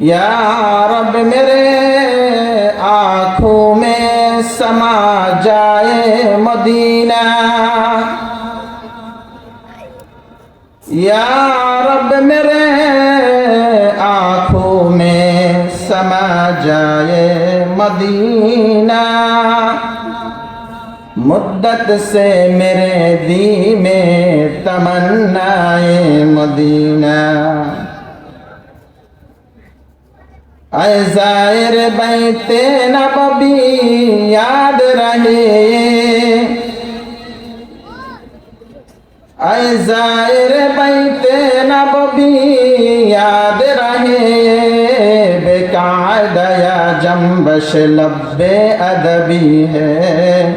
یا رب میرے آنکھوں میں سما جائے مدینہ۔ یا رب میرے آنکھوں میں سما جائے مدینہ۔ مدت سے میرے دی میں تمنائے مدینہ۔ اے زائر بیت نبوی یاد رہے۔ اے زائر بیت نبوی یاد رہے۔ بے قاعدہ یا جنبش لب ادبی ہے۔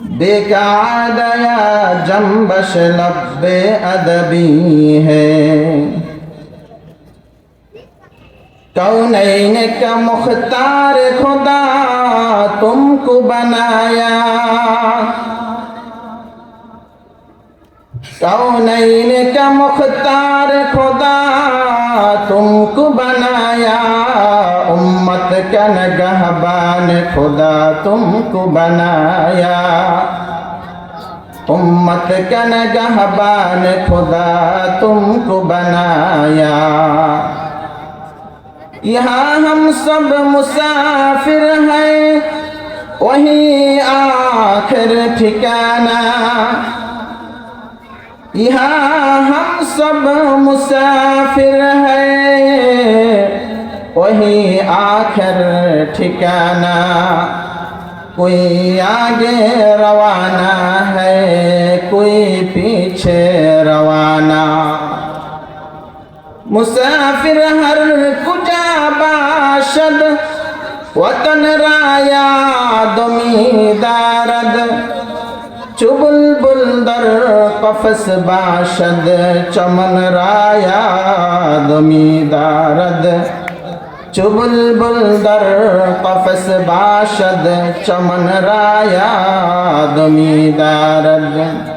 بے قاعدہ یا جنبش لب ادبی ہے۔ کونین کا مختار خدا تم کو بنایا کونین کا مختار خدا تم کو بنایا امت کا نگہبان خدا تم کو بنایا امت کا نگہبان خدا تم کو بنایا یہاں ہم سب مسافر ہیں، وہی آخر ٹھکانہ۔ یہاں ہم سب مسافر ہیں، وہی آخر ٹھکانہ۔ کوئی آگے روانہ ہے، کوئی پیچھے مسافر ہر کجا باشد وطن رایا دمی دارد چبل بل در قفس باشد چمن رایا دمی دارد چبل بل در قفس باشد چمن رایا دمی دارد